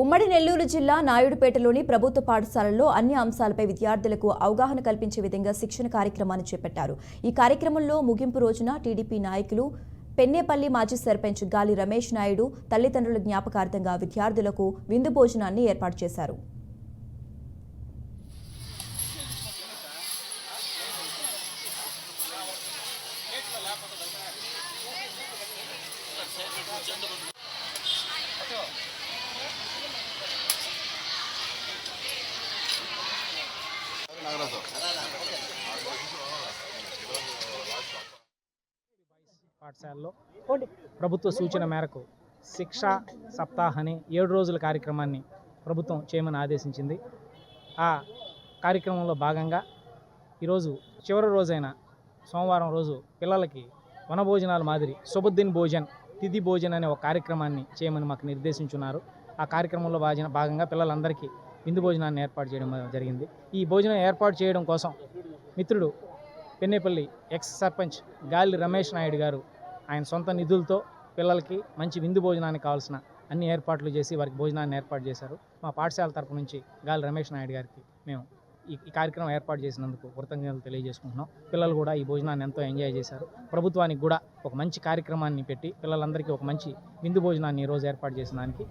ఉమ్మడి నెల్లూరు జిల్లా నాయుడుపేటలోని ప్రభుత్వ పాఠశాలల్లో అన్ని అంశాలపై విద్యార్థులకు అవగాహన కల్పించే విధంగా శిక్షణ కార్యక్రమాన్ని చేపట్టారు. ఈ కార్యక్రమంలో ముగింపు రోజున టీడీపీ నాయకులు పెన్నేపల్లి మాజీ సర్పంచ్ గాలి రమేష్ నాయుడు తల్లిదండ్రుల జ్ఞాపకార్థంగా విద్యార్థులకు విందు భోజనాన్ని ఏర్పాటు చేశారు. పాఠశాలలో ప్రభుత్వ సూచన మేరకు శిక్షా సప్తాహ్ అనే ఏడు రోజుల కార్యక్రమాన్ని ప్రభుత్వం చేయమని ఆదేశించింది. ఆ కార్యక్రమంలో భాగంగా ఈరోజు చివరి రోజైన సోమవారం రోజు పిల్లలకి వనభోజనాల మాదిరి సుబుద్దీన్ భోజన్ తిథి భోజన్ అనే ఒక కార్యక్రమాన్ని చేయమని మాకు నిర్దేశించున్నారు. ఆ కార్యక్రమంలో భాజన భాగంగా పిల్లలందరికీ విందు భోజనాన్ని ఏర్పాటు చేయడం జరిగింది. ఈ భోజనం ఏర్పాటు చేయడం కోసం మిత్రుడు పెన్నేపల్లి ఎక్స్ సర్పంచ్ గాలి రమేష్ నాయుడు గారు ఆయన సొంత నిధులతో పిల్లలకి మంచి విందు భోజనానికి కావాల్సిన అన్ని ఏర్పాట్లు చేసి వారికి భోజనాన్ని ఏర్పాటు చేశారు. మా పాఠశాల తరపు నుంచి గాలి రమేష్ నాయుడు గారికి మేము ఈ కార్యక్రమం ఏర్పాటు చేసినందుకు కృతజ్ఞతలు తెలియజేసుకుంటున్నాం. పిల్లలు కూడా ఈ భోజనాన్ని ఎంతో ఎంజాయ్ చేశారు. ప్రభుత్వానికి కూడా ఒక మంచి కార్యక్రమాన్ని పెట్టి పిల్లలందరికీ ఒక మంచి విందు భోజనాన్ని ఈరోజు ఏర్పాటు చేసిన దానికి